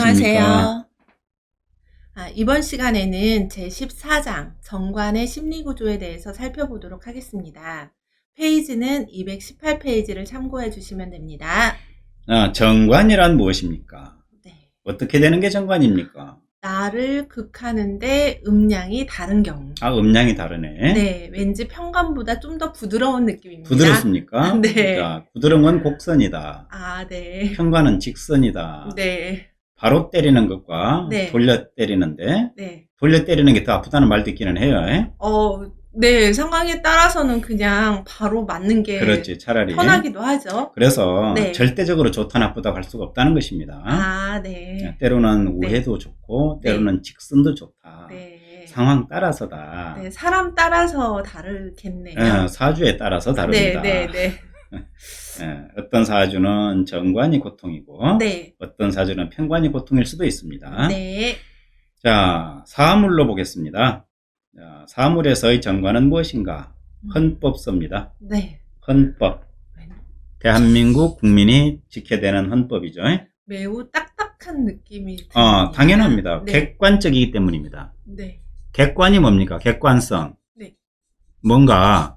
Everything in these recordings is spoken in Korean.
안녕하세요. 아, 이번 시간에는 제14장 정관의 심리구조에 대해서 살펴보도록 하겠습니다. 페이지는 218페이지를 참고해 주시면 됩니다. 아, 정관이란 무엇입니까? 네. 어떻게 되는 게 정관입니까? 나를 극하는데 음량이 다른 경우. 아, 음량이 다르네. 네, 왠지 평관보다 좀 더 부드러운 느낌입니다. 부드럽습니까? 네. 자, 부드러운 건 곡선이다. 아, 네. 평관은 직선이다. 네, 바로 때리는 것과 네. 돌려 때리는데 네. 돌려 때리는 게 더 아프다는 말도 있기는 해요. 예? 어, 네, 상황에 따라서는 그냥 바로 맞는 게 그렇지, 차라리. 편하기도 하죠. 그래서 네. 절대적으로 좋다 나쁘다고 할 수가 없다는 것입니다. 아, 네. 때로는 네. 우회도 좋고 네. 때로는 직선도 좋다. 네. 상황 따라서다. 네, 사람 따라서 다르겠네요. 어, 사주에 따라서 네, 다릅니다. 네, 네. 예, 어떤 사주는 정관이 고통이고 네. 어떤 사주는 편관이 고통일 수도 있습니다. 네. 자, 사물로 보겠습니다. 자, 사물에서의 정관은 무엇인가? 헌법서입니다. 네. 헌법. 대한민국 국민이 지켜야 되는 헌법이죠. 매우 딱딱한 느낌이 어, 듭니다. 당연합니다. 네. 객관적이기 때문입니다. 네. 객관이 뭡니까? 객관성. 네. 뭔가 어,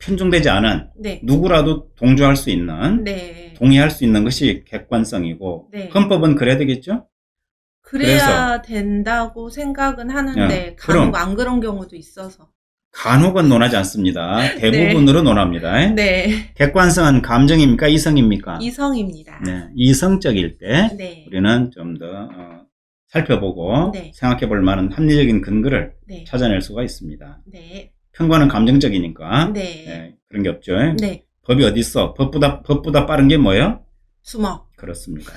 편중되지 않은 네. 누구라도 동조할 수 있는 네. 동의할 수 있는 것이 객관성이고 네. 헌법은 그래야 되겠죠? 그래야 된다고 생각은 하는데 네, 간혹 그럼. 안 그런 경우도 있어서. 간혹은 논하지 않습니다. 대부분으로 논합니다. 네. 객관성은 감정입니까? 이성입니까? 이성입니다. 네, 이성적일 때 네. 우리는 좀더 어, 살펴보고 네. 생각해 볼 만한 합리적인 근거를 네. 찾아낼 수가 있습니다. 네. 평관은 감정적이니까 네. 네, 그런 게 없죠. 네. 법이 어디 있어? 법보다 법보다 빠른 게 뭐예요? 주먹. 그렇습니다.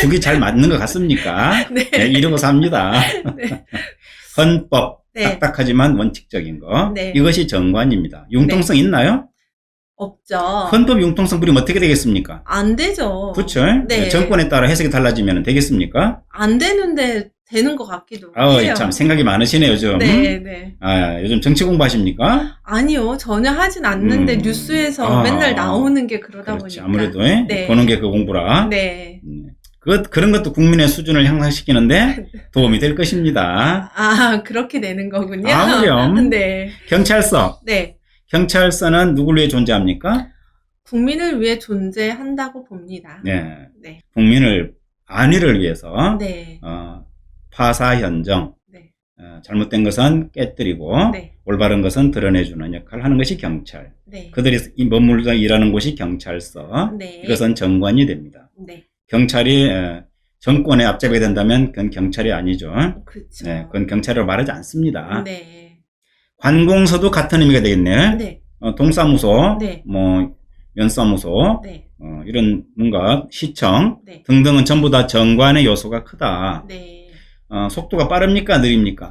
죽이 잘 맞는 것 같습니까? 네. 네, 이러고 삽니다. 네. 헌법 네. 딱딱하지만 원칙적인 거 네. 이것이 정관입니다. 융통성 있나요? 없죠. 헌법 융통성 부리면 어떻게 되겠습니까? 안 되죠. 그렇죠? 네. 정권에 따라 해석이 달라지면 되겠습니까? 안 되는데 되는 것 같기도 아우 해요. 참 생각이 많으시네요 요즘. 네, 네. 아 요즘 정치 공부하십니까? 아니요, 전혀 하진 않는데 음. 뉴스에서 아. 맨날 나오는 게 그러다 그렇지 보니까. 아무래도 예? 네. 보는 게 그 공부라. 네. 음. 그 그런 것도 국민의 수준을 향상시키는데 도움이 될 것입니다. 아, 그렇게 되는 거군요. 아, 그럼. 네. 경찰서 네. 경찰서는 누구를 위해 존재합니까? 국민을 위해 존재한다고 봅니다. 네, 네. 국민을 안위를 위해서 네. 어, 파사 현정 네. 어, 잘못된 것은 깨뜨리고 네. 올바른 것은 드러내주는 역할을 하는 것이 경찰. 네. 그들이 이 머물러 일하는 곳이 경찰서. 네. 이것은 정관이 됩니다. 네. 경찰이 에, 정권에 앞잡게 된다면 그건 경찰이 아니죠. 그렇죠. 네, 그건 경찰이라고 말하지 않습니다. 네. 관공서도 같은 의미가 되겠네요. 네. 어, 동사무소, 네. 뭐 면사무소, 네. 어, 이런 뭔가 시청 네. 등등은 전부 다 정관의 요소가 크다. 네. 어, 속도가 빠릅니까? 느립니까?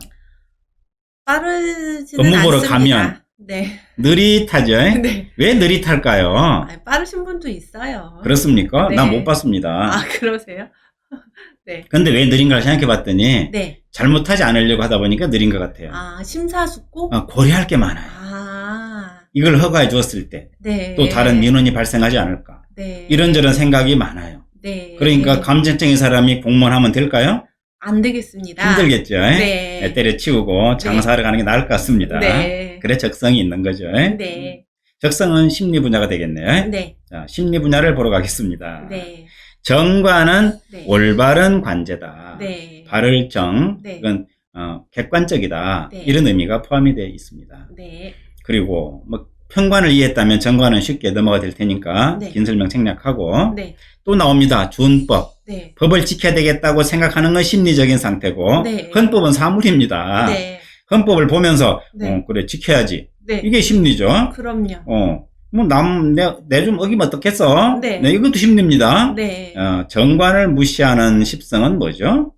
빠르지는 업무 보러 않습니다. 가면. 네. 느릿하죠? 네. 왜 느릿할까요? 아, 빠르신 분도 있어요. 그렇습니까? 네. 난못 봤습니다. 아, 그러세요? 네. 근데 왜 느린가를 생각해 봤더니 네. 잘못하지 않으려고 하다 보니까 느린 것 같아요. 아, 심사숙고? 어, 고려할 게 많아요. 아, 이걸 허가해 주었을 때 또 네. 다른 민원이 발생하지 않을까. 네. 이런저런 생각이 많아요. 네. 그러니까 감정적인 사람이 공무원 하면 될까요? 안 되겠습니다. 힘들겠죠. 네. 네, 때려치우고 장사하러 가는 게 나을 것 같습니다. 네. 그래 적성이 있는 거죠. 네. 적성은 심리 분야가 되겠네요. 네. 자, 심리 분야를 보러 가겠습니다. 네. 정관은 네. 올바른 관제다. 네. 바를 정, 네. 이건 어, 객관적이다. 네. 이런 의미가 포함이 되어 있습니다. 네. 그리고 뭐 편관을 이해했다면 정관은 쉽게 넘어가 될 테니까 네. 긴 설명 생략하고 네. 또 나옵니다. 준법. 네. 법을 지켜야 되겠다고 생각하는 건 심리적인 상태고 네. 헌법은 사물입니다. 네. 헌법을 보면서 네. 어, 그래 지켜야지. 네. 이게 심리죠. 그럼요. 어. 뭐남내좀 어기면 어떻겠어? 네. 이것도 심리입니다. 네. 어, 정관을 무시하는 십성은 뭐죠?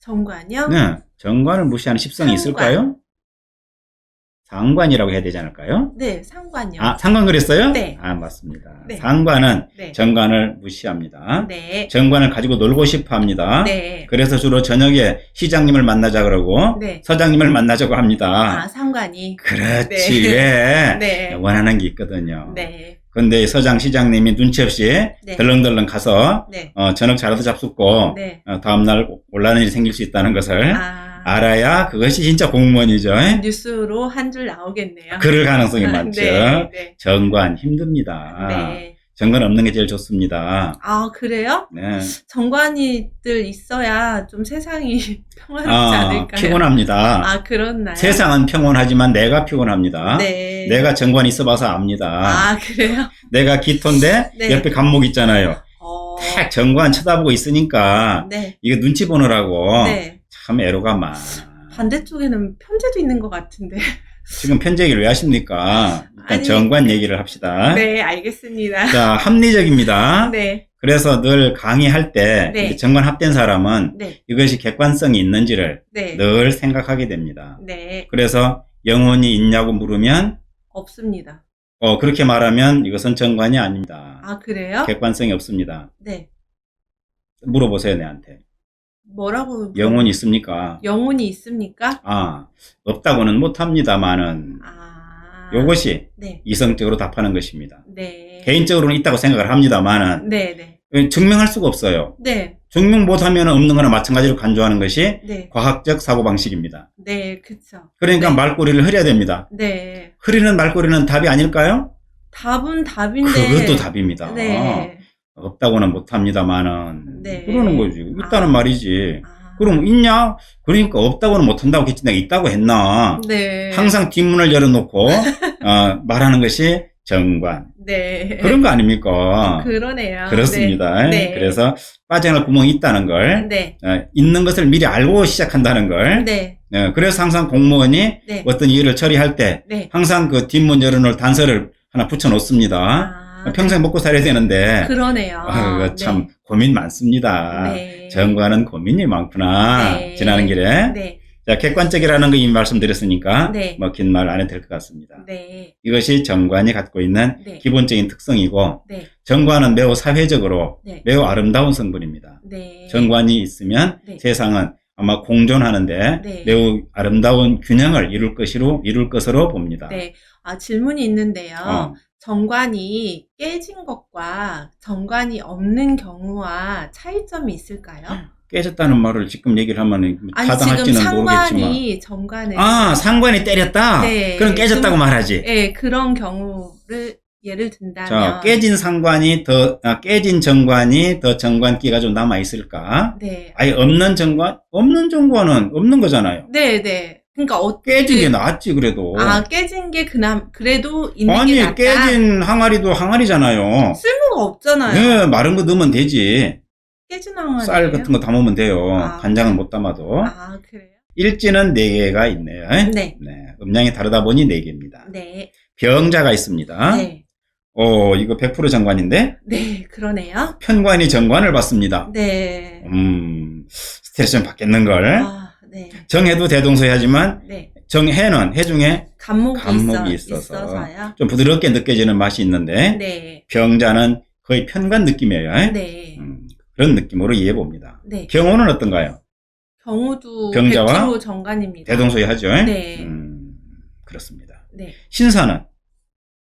정관요? 네. 정관을 무시하는 십성이 상관. 있을까요? 상관이라고 해야 되지 않을까요? 네. 상관요. 아, 상관 그랬어요? 네. 아, 맞습니다. 네. 상관은 네. 정관을 무시합니다. 네. 정관을 가지고 놀고 싶어 합니다. 네. 그래서 주로 저녁에 시장님을 만나자 그러고 네. 서장님을 만나자고 합니다. 아, 상관이. 그렇지. 네. 왜? 네. 원하는 게 있거든요. 네. 근데 서장 시장님이 눈치 없이 네. 덜렁덜렁 가서 네. 어, 저녁 잘라도 잡숫고 네. 어, 다음날 곤란한 일이 생길 수 있다는 것을 아, 알아야 그것이 진짜 공무원이죠. 뉴스로 한 줄 나오겠네요. 그럴 가능성이 많죠. 네. 네. 정관 힘듭니다. 네. 정관 없는 게 제일 좋습니다. 아, 그래요? 네. 정관이들 있어야 좀 세상이 평화롭지 아, 않을까요? 피곤합니다. 아, 그렇나요? 세상은 평온하지만 내가 피곤합니다. 네. 내가 정관 있어 봐서 압니다. 아, 그래요? 내가 기토인데 네. 옆에 감목 있잖아요. 어. 딱 정관 쳐다보고 있으니까 네. 이거 눈치 보느라고 네. 참 애로가 많. 반대쪽에는 편제도 있는 것 같은데. 지금 편제 얘기를 왜 하십니까? 일단 아니. 정관 얘기를 합시다. 네, 알겠습니다. 자, 합리적입니다. 네. 그래서 늘 강의할 때 네. 정관 합된 사람은 네. 이것이 객관성이 있는지를 네. 늘 생각하게 됩니다. 네. 그래서 영혼이 있냐고 물으면 없습니다. 어, 그렇게 말하면 이것은 정관이 아닙니다. 아, 그래요? 객관성이 없습니다. 네. 물어보세요, 내한테. 뭐라고? 영혼이 있습니까? 영혼이 있습니까? 아, 없다고는 못합니다만은 아. 요것이 네. 이성적으로 답하는 것입니다. 네. 개인적으로는 있다고 생각을 합니다만은 네, 네. 증명할 수가 없어요. 네. 증명 못하면 없는 거나 마찬가지로 간주하는 것이 네. 과학적 사고 방식입니다. 네, 그쵸. 그러니까 네. 말꼬리를 흐려야 됩니다. 네. 흐리는 말꼬리는 답이 아닐까요? 답은 답인데. 그것도 답입니다. 네. 없다고는 못합니다만은 네. 그러는 거지. 있다는 아. 말이지. 아. 그럼 있냐? 그러니까 없다고는 못한다고 했지 내가 있다고 했나? 네. 항상 뒷문을 열어놓고 어, 말하는 것이 정관 네. 그런 거 아닙니까? 그러네요. 그렇습니다. 네. 그래서 빠져나갈 구멍이 있다는 걸 네. 어, 있는 것을 미리 알고 시작한다는 걸 네. 어, 그래서 항상 공무원이 네. 어떤 일을 처리할 때 네. 항상 그 뒷문 열어놓을 단서를 하나 붙여 놓습니다. 아, 평생 먹고 살아야 되는데 그러네요. 아, 참 고민 많습니다. 네. 정관은 고민이 많구나. 네. 지나는 길에. 네. 자, 객관적이라는 거 이미 말씀드렸으니까 네. 뭐긴 말 안 해도 될 것 같습니다. 네. 이것이 정관이 갖고 있는 네. 기본적인 특성이고 네. 정관은 매우 사회적으로 네. 매우 아름다운 성분입니다. 네. 정관이 있으면 네. 세상은 아마 공존하는데 네. 매우 아름다운 균형을 이룰 것으로 이룰 것으로 봅니다. 네. 아, 질문이 있는데요. 어, 정관이 깨진 것과 정관이 없는 경우와 차이점이 있을까요? 깨졌다는 말을 지금 얘기를 하면 아니, 지금 타당할지는 모르겠지만 상관이 정관을 아 상관이 때렸다. 네. 그럼 깨졌다고 좀- 말하지. 네, 그런 경우를 예를 든다면 자 깨진 상관이 더 아, 깨진 정관이 더 정관기가 좀 남아 있을까? 네. 아예 없는 정관 없는 정관은 없는 거잖아요. 네, 네. 그러니까 어 깨진 게 낫지 그래도. 아, 깨진 게 그남 그래도 있는 아니 게 낫다. 깨진 항아리도 항아리잖아요. 쓸모가 없잖아요. 네, 마른 거 넣으면 되지. 깨진 항아리. 쌀 같은 거 담으면 돼요. 아. 간장은 못 담아도. 아, 그래요? 일지는 네 개가 있네요. 네. 네, 음량이 다르다 보니 네 개입니다. 네. 병자가 있습니다. 네. 어, 이거 100% 정관인데 네, 그러네요. 편관이 정관을 받습니다. 네. 음, 스트레스 좀 받겠는 걸. 아, 네. 정해도 대동소이 하지만 네. 정해는 해 중에 감목이, 감목이 있어, 있어서. 있어서요. 좀 부드럽게 느껴지는 맛이 있는데 네. 병자는 거의 편관 느낌이에요. 네. 음, 그런 느낌으로 이해해 봅니다. 네. 경호는 어떤가요? 경우도 병자와 100% 정관입니다. 대동소이 하죠. 네. 음, 그렇습니다. 네. 신사는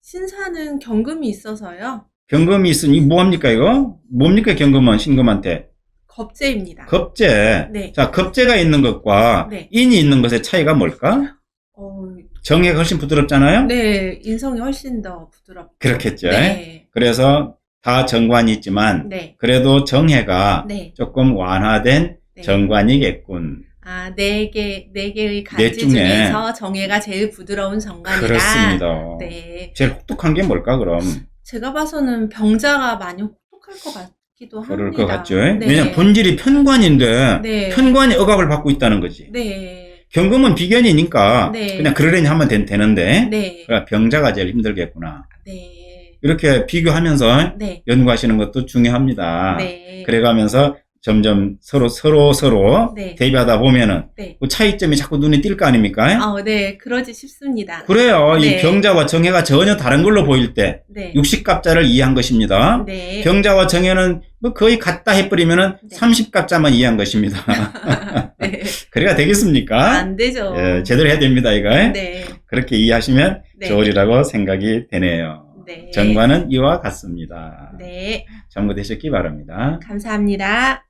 신사는 경금이 있어서요. 경금이 있으니 뭐합니까 이거? 뭡니까 경금은 신금한테? 겁재입니다. 겁재. 네. 자, 겁재가 있는 것과 네. 인이 있는 것의 차이가 뭘까? 어, 정해가 훨씬 부드럽잖아요? 네, 인성이 훨씬 더 부드럽고. 그렇겠죠. 네. 그래서 다 정관이 있지만 네. 그래도 정해가 네. 조금 완화된 네. 정관이겠군. 아, 네 개, 네 개의 넷 간지 중에. 중에서 정예가 제일 부드러운 정관이다. 그렇습니다. 네. 제일 혹독한 게 뭘까 그럼? 제가 봐서는 병자가 많이 혹독할 것 같 기도 합니다. 그럴 것 같죠. 네. 왜냐면 본질이 편관인데 네. 편관이 억압을 받고 있다는 거지. 네. 경금은 비견이니까 네. 그냥 그러려니 하면 된, 되는데 네. 그러니까 병자가 제일 힘들겠구나. 네. 이렇게 비교하면서 네. 연구하시는 것도 중요합니다. 네. 그래가면서 점점 서로 서로 서로 네. 대비하다 보면은 네. 그 차이점이 자꾸 눈에 띌 거 아닙니까? 아, 네. 그러지 싶습니다. 그래요. 네. 이 병자와 정해가 전혀 다른 걸로 보일 때 네. 육식갑자를 이해한 것입니다. 네. 병자와 정해는 뭐 거의 같다 해버리면은 네. 30갑자만 이해한 것입니다. 네. 그래가 되겠습니까? 안 되죠. 예, 제대로 해야 됩니다, 이거. 네. 그렇게 이해하시면 네. 좋으리라고 생각이 되네요. 네. 정관은 이와 같습니다. 네. 참고되셨기 바랍니다. 감사합니다.